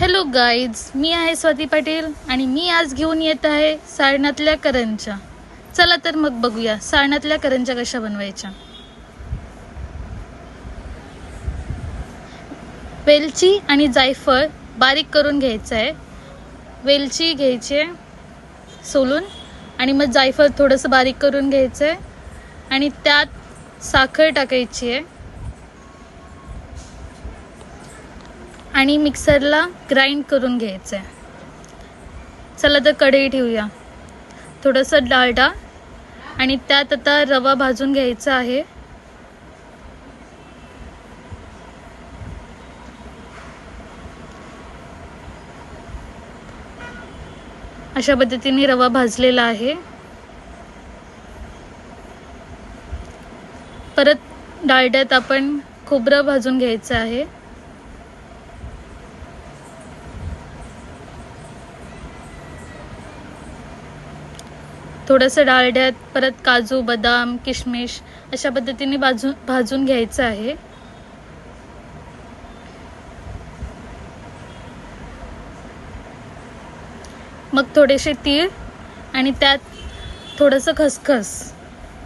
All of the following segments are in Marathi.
हॅलो गाईज मी आहे स्वाती पाटील आणि मी आज घेऊन येत आहे सारणातल्या करंजा. चला तर मग बघूया सारणातल्या करंजा कशा बनवायच्या. वेलची आणि जायफळ बारीक करून घ्यायचं आहे वेलची घ्यायची आहे सोलून आणि मग जायफळ थोडंसं बारीक करून घ्यायचं आहे आणि त्यात साखर टाकायची आहे. आणि मिक्सरला ग्राइंड करून घ्यायचं आहे चला तर कढई ठेवूया. थोडंसं डालडा आणि त्यात आता रवा भाजून घ्यायचा आहे. अशा पद्धतीने रवा भाजलेला आहे. परत डाळड्यात आपण खोबरं भाजून घ्यायचं आहे. थोडंसं डाळड्यात परत काजू बदाम किशमिश अशा पद्धतीने भाजून भाजून घ्यायचं आहे. मग थोडेसे तीळ आणि त्यात थोडंसं खसखस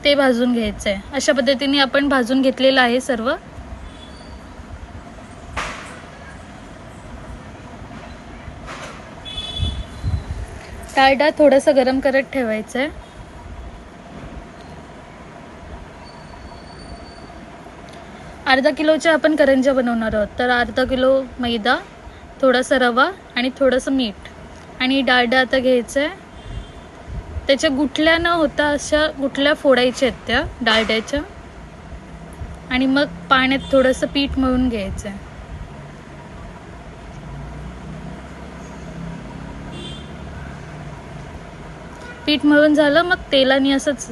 ते भाजून घ्यायचं आहे अशा पद्धतीने आपण भाजून घेतलेलं आहे सर्व. डाळडा थोडंसं गरम करत ठेवायचं आहे अर्धा किलोच्या आपण करंज्या बनवणार आहोत. तर अर्धा किलो मैदा थोडासा रवा आणि थोडंसं मीठ. आणि डाळडा आता घ्यायचं आहे त्याच्या गुठल्या न होता अशा गुठल्या फोडायच्या आहेत त्या डाळड्याच्या. आणि मग पाण्यात थोडंसं पीठ मळून घ्यायचं आहे पीठ मळून झालं मग तेलाने असंच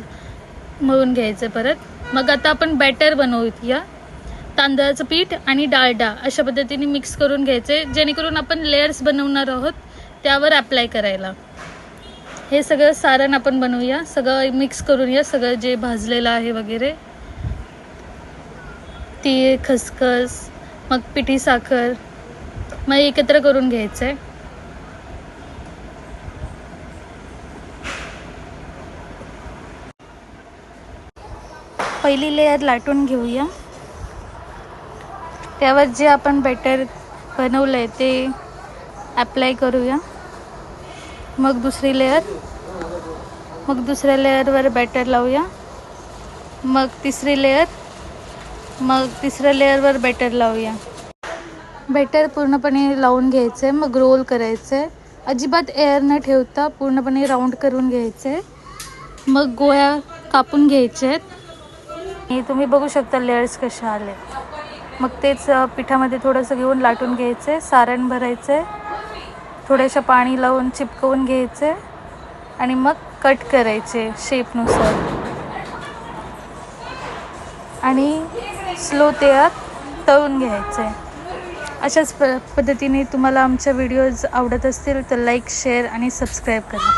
मळून घ्यायचं परत. मग आता आपण बॅटर बनवूया. तांदळाचं पीठ आणि डाळडा अशा पद्धतीने मिक्स करून घ्यायचे जेणेकरून आपण लेयर्स बनवणार आहोत त्यावर अप्लाय करायला. हे सगळं सारण आपण बनवूया सगळं मिक्स करून या सगळं जे भाजलेलं आहे वगैरे. तीळ खसखस मग पिठी साखर मग एकत्र करून घ्यायचं आहे पहिली लेअर लाटून घेऊया. त्यावर जे आपण बॅटर बनवलं आहे ते ॲप्लाय करूया. मग दुसरी लेअर मग दुसऱ्या लेअरवर बॅटर लावूया. मग तिसरी लेअर मग तिसऱ्या लेअरवर बॅटर लावूया. बॅटर पूर्णपणे लावून घ्यायचं आहे मग रोल करायचं. आहे अजिबात एअर न ठेवता पूर्णपणे राऊंड करून घ्यायचं. आहे मग गोळ्या कापून घ्यायच्या आहेत. तुम्ही बघू शकता लेअर्स कशा आले. मग तेच पिठामध्ये थोडंसं घेऊन लाटून घ्यायचं आहे सारण भरायचं आहे थोड्याशा पाणी लावून चिपकवून घ्यायचं आणि मग कट करायचे शेपनुसार आणि स्लो तेलात तळून घ्यायचं. अशाच प पद्धतीने तुम्हाला आमच्या व्हिडिओज आवडत असतील तर लाईक शेअर आणि सबस्क्राईब करा.